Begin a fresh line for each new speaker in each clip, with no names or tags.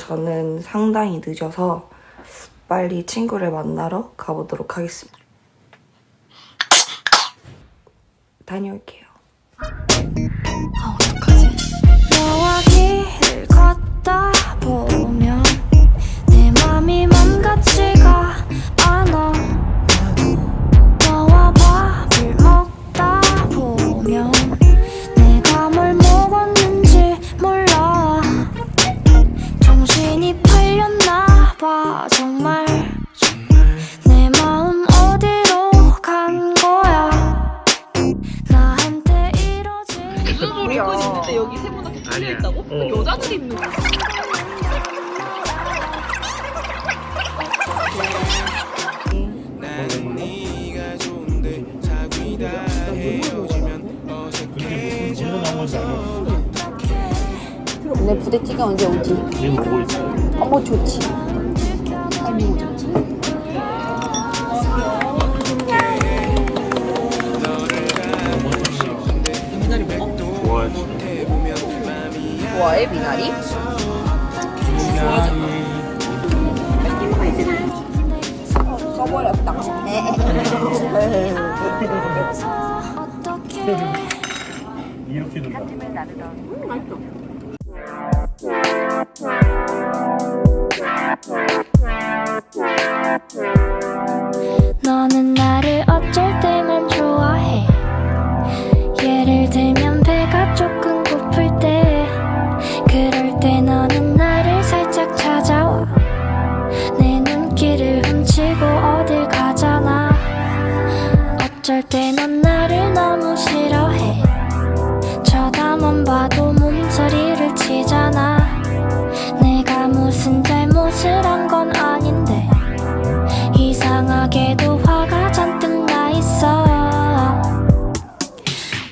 저는 상당히 늦어서 빨리 친구를 만나러 가보도록 하겠습니다. 다녀올게요.
오늘 부대찌개 언제 오지?
지금 보고 있어.
어머 좋지. 아이고 좋지.
좋아하지.
좋아해 미나리? 써버렸다.
어떻게
이렇게 된다.
너는 쳐다만 봐도 몸서리를 치잖아. 내가 무슨 잘못을 한 건 아닌데. 이상하게도 화가 잔뜩 나 있어.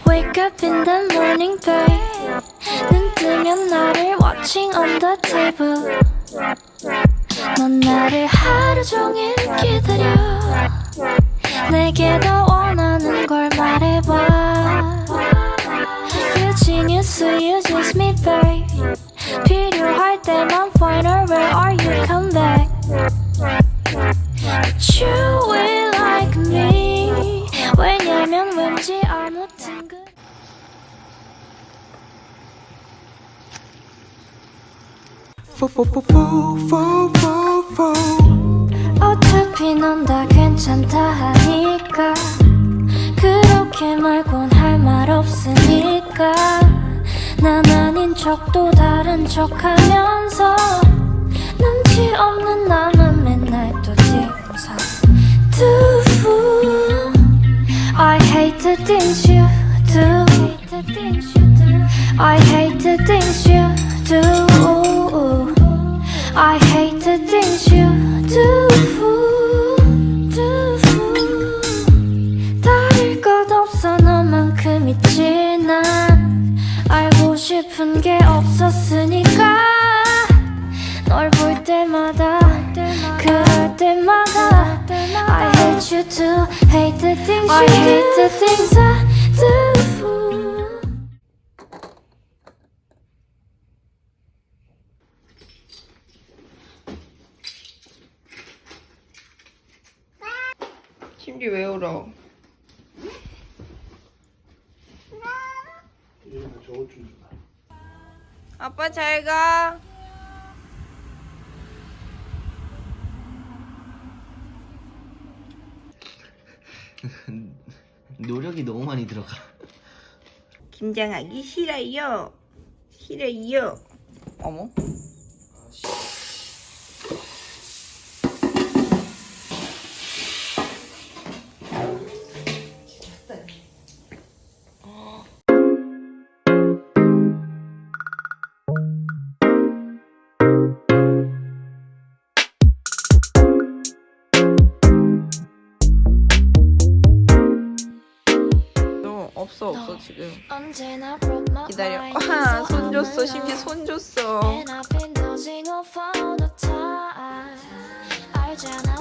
Wake up in the morning babe. 눈 뜨면 나를 watching on the table. 넌 나를 하루 종일 기다려. 내게 더 원하는 걸 말해봐 genius, you just me babe 필요할 때만 find her where are you come back But you will like me 왜냐면 왠지 아무튼 그 어차피 넌 다 괜찮다 하니까 그렇게 말곤 할 말 없으니까 난 아닌 척도 다른 척 하면서 눈치 없는 나만
노력이 너무 많이 들어가.
김장하기 싫어요. 싫어요. 어머. 지금 기다려. 아, 손 줬어
alone.
심지 손 줬어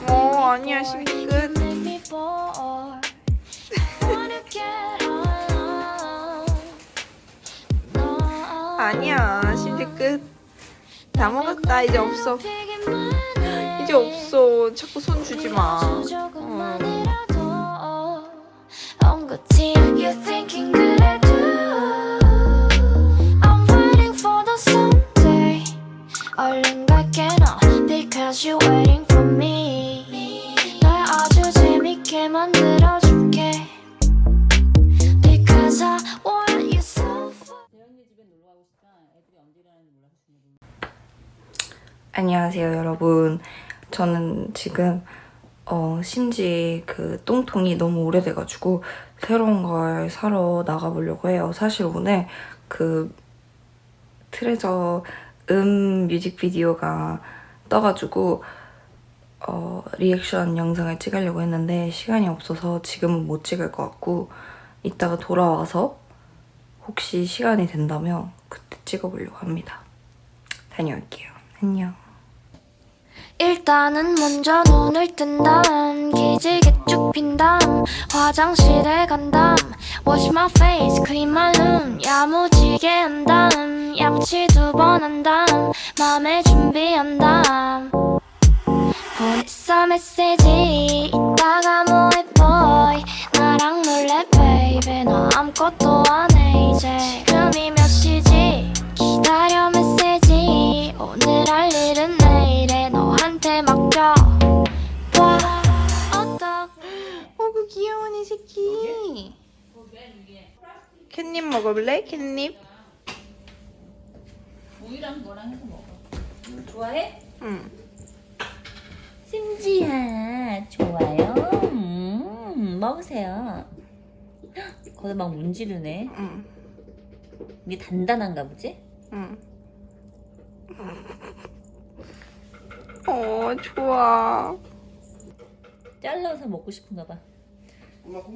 어 아니야. 심지 끝. 아니야 심지 끝다 먹었다 이제 없어. 이제 없어 자꾸 손 주지
마엉 거팀 You thinking 그래도 I'm waiting for the someday 얼른 갈게 너 Because you're waiting for me 날 아주 재밌게 만들어줄게 Because I want you so far
안녕하세요, 여러분. 저는 지금 어, 심지 그 똥통이 너무 오래돼가지고 새로운 걸 사러 나가보려고 해요. 사실 오늘 그 트레저 음 뮤직비디오가 떠가지고 어, 리액션 영상을 찍으려고 했는데 시간이 없어서 지금은 못 찍을 것 같고 이따가 돌아와서 혹시 시간이 된다면 그때 찍어보려고 합니다. 다녀올게요. 안녕.
일단은 먼저 눈을 뜬 다음 기지개 쭉 핀 다음 화장실에 간 다음 Wash my face, clean my room 야무지게 한 다음 양치 두 번 한 다음 맘에 준비한 다음 보냈어 메시지 이따가 뭐해 boy. 나랑 놀래 baby. 너 아무것도 안 해 이제. 지금이 몇 시지? 기다려 메시지. 오늘 할 일은
캣닙 먹어볼래? 캣닙?
우유랑 뭐랑 해서 먹어. 좋아해?
응
심지야 좋아요. 음, 먹으세요. 거기 막 문지르네.
응,
이게 단단한가 보지?
응. 어 좋아
잘라서 먹고 싶은가 봐.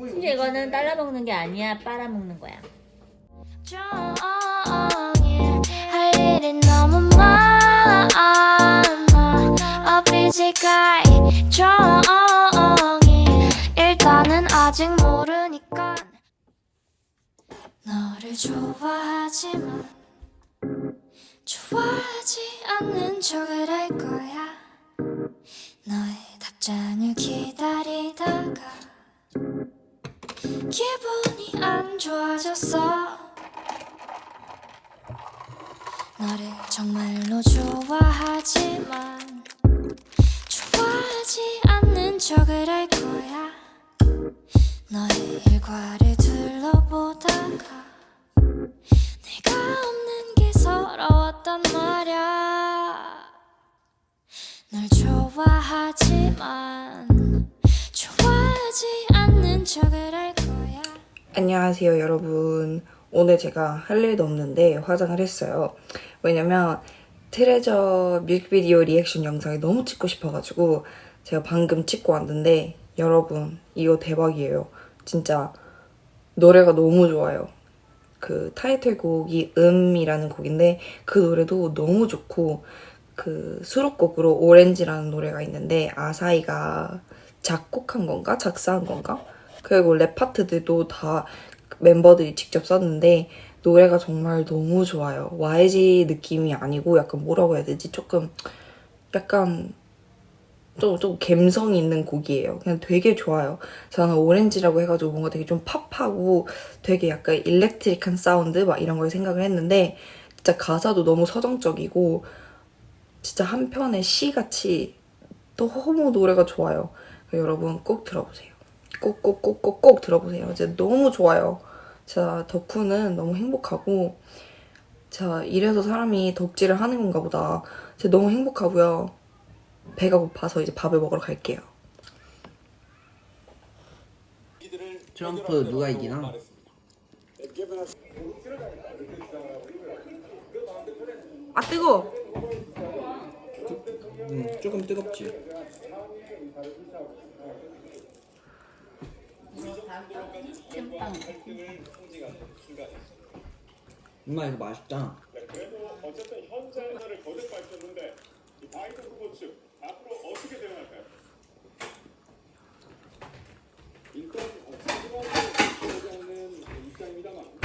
심지어 이거는 잘라 먹는 게 아니야. 빨아 먹는 거야.
할 일이 너무 많아. 종일 일단은 아직 모르니까. 너를 좋아하지만 좋아하지 않는 척을 할 거야. 너의 답장을 기다리다가 기분이 안 좋아졌어. 너를 정말로 좋아하지만 좋아하지 않는 척을 할 거야. 너의 일과를 둘러보다가 내가 없는 게 서러웠단 말야. 널 좋아하지만
안녕하세요, 여러분. 오늘 제가 할 일도 없는데 화장을 했어요. 왜냐면 트레저 뮤직비디오 리액션 영상이 너무 찍고 싶어가지고 제가 방금 찍고 왔는데 여러분, 이거 대박이에요. 진짜 노래가 너무 좋아요. 그 타이틀곡이 음이라는 곡인데 그 노래도 너무 좋고 그 수록곡으로 오렌지라는 노래가 있는데 아사히가 작곡한 건가 작사한 건가 그리고 랩 파트들도 다 멤버들이 직접 썼는데 노래가 정말 너무 좋아요. YG 느낌이 아니고 약간 뭐라고 해야 되지? 조금 약간 좀, 좀 감성 있는 곡이에요. 그냥 되게 좋아요. 저는 오렌지라고 해가지고 뭔가 되게 좀 팝하고 되게 약간 일렉트릭한 사운드 막 이런 걸 생각을 했는데 진짜 가사도 너무 서정적이고 진짜 한편의 시같이 너무 노래가 좋아요. 여러분 꼭 들어보세요. 꼭 꼭 꼭 꼭 꼭 들어보세요. 진짜 너무 좋아요. 진짜 덕후는 너무 행복하고 자 이래서 사람이 덕질을 하는 건가 보다. 진짜 너무 행복하고요. 배가 고파서 이제 밥을 먹으러 갈게요.
트럼프 누가 이기나?
아 뜨거.
음, 조금 뜨겁지.
찐빵.
엄마 이거 맛있다.
어쨌든 현재 를 거듭 밝혔는데 이 바이든 후보 측 앞으로 어떻게 대응할까요? 일단 진지하게 보자는 입장입니다만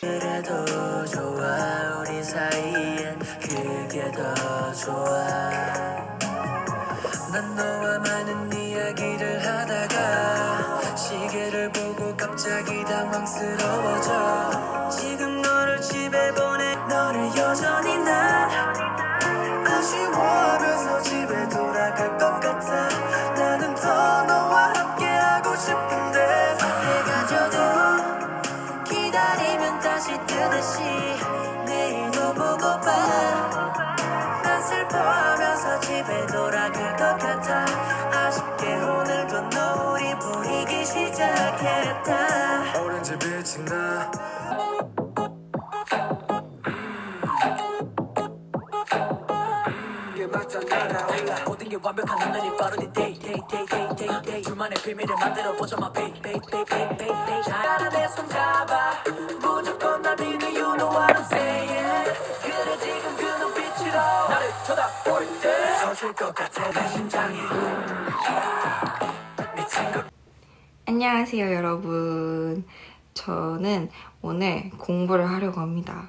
그래도 좋아 우리 사이엔 그게 더 좋아. 난 너와 많은 이야기를 하다가 시계를 보고 갑자기 당황스러워져 오렌지 빛이 나 이게 맞다 날아올라. 모든 게 완벽한 하늘이 빠르니 데이 데이 데이 데이 데이 데이 둘만의 비밀을 만들어 보자 마 베이 베이 베이 베이 베이 베이 잘하는 내손 잡아. 무조건 날 믿는 you know what I'm saying 그래 지금 그 눈빛으로 나를 쳐다볼 때 터질 것 같아 내 심장이. 미친 것
안녕하세요, 여러분. 저는 오늘 공부를 하려고 합니다.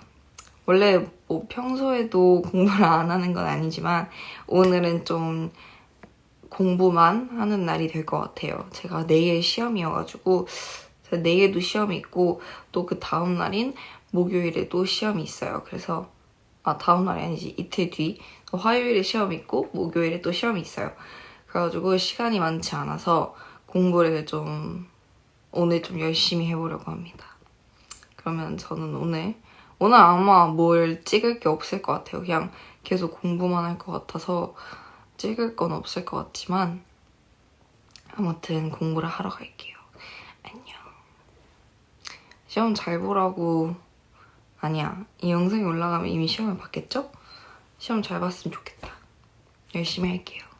원래 뭐 평소에도 공부를 안 하는 건 아니지만 오늘은 좀 공부만 하는 날이 될 것 같아요. 제가 내일 시험이어가지고 내일도 시험이 있고 또 그 다음 날인 목요일에도 시험이 있어요. 그래서 아 다음 날이 아니지 이틀 뒤 화요일에 시험 있고 목요일에 또 시험이 있어요. 그래가지고 시간이 많지 않아서 공부를 좀 오늘 좀 열심히 해보려고 합니다. 그러면 저는 오늘 오늘 아마 뭘 찍을 게 없을 것 같아요. 그냥 계속 공부만 할 것 같아서 찍을 건 없을 것 같지만 아무튼 공부를 하러 갈게요. 안녕. 시험 잘 보라고 아니야. 이 영상이 올라가면 이미 시험을 봤겠죠? 시험 잘 봤으면 좋겠다. 열심히 할게요.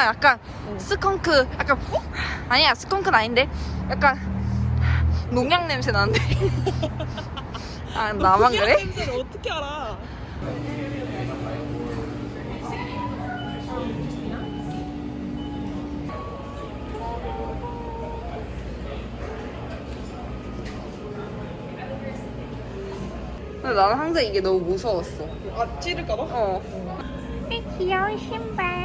아니야 약간 스컹크 약간 어? 아니야 스컹크는 아닌데 약간 농약 냄새 나는데 아 나만 그래?
냄새를 어떻게 알아?
근데 나는 항상 이게 너무 무서웠어
아 찌를까봐?
어
귀여운 신발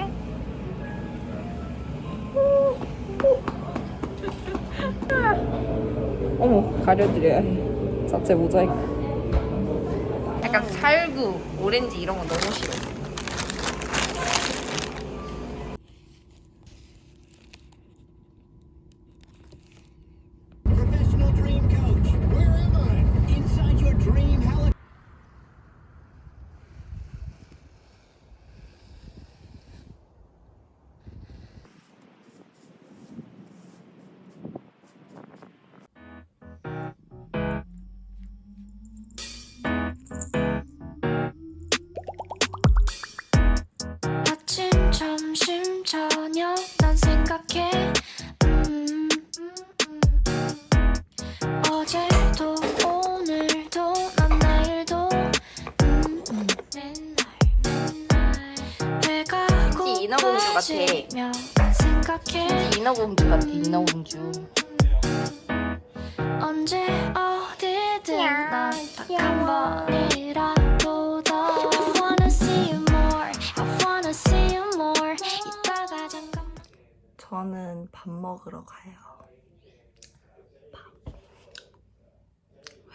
가려드려야 해. 자체 모자이크. 약간 살구 오렌지 이런 거 너무 싫어
생각해
인어공주 같아 인어공주
언제 어디든 난딱한 번이라도 더 I wanna see you more I wanna see you more 이따가 잠깐
저는 밥 먹으러 가요. 밥.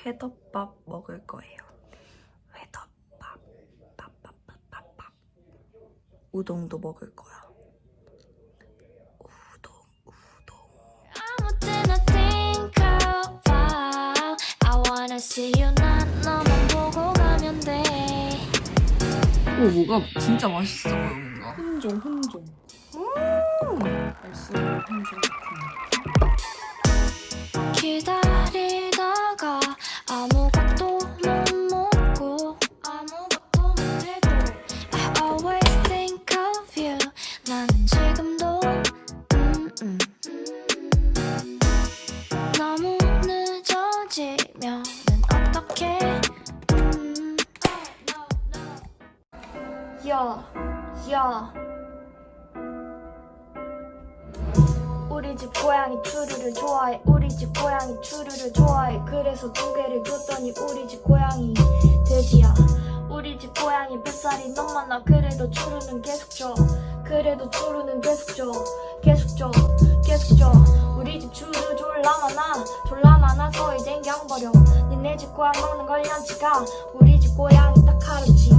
회덮밥 먹을 거예요. 회덮밥. 밥밥밥밥밥. 우동도 먹을 거야.
Wanna see you 난 너만 보고 가면 돼
오, 뭐가 진짜 맛있어 보이는가?
훈종 훈종.
기다리다가 아무 야 우리 집 고양이 추루를 좋아해 우리 집 고양이 추루를 좋아해. 그래서 두 개를 줬더니 우리 집 고양이 돼지야. 우리 집 고양이 뱃살이 너무 많아. 그래도 추루는 계속 줘. 그래도 추루는 계속 줘. 계속 줘. 계속 줘. 우리 집 추루 졸라 많아. 졸라 많아서 이젠 경버려. 니네 집 고양이 먹는 걸 연치가. 우리 집 고양이 딱 하루치.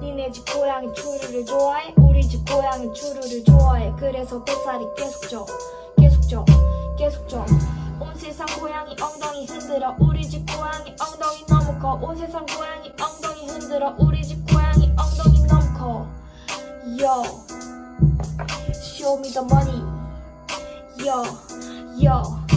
니네 집 고양이 추루를 좋아해 우리 집 고양이 추루를 좋아해. 그래서 뱃살이 계속 줘 계속 줘 계속 줘온 세상 고양이 엉덩이 흔들어. 우리 집 고양이 엉덩이 너무 커 온 세상 고양이 엉덩이 흔들어. 우리 집 고양이 엉덩이 너무 커. Yo Show me the money. Yo Yo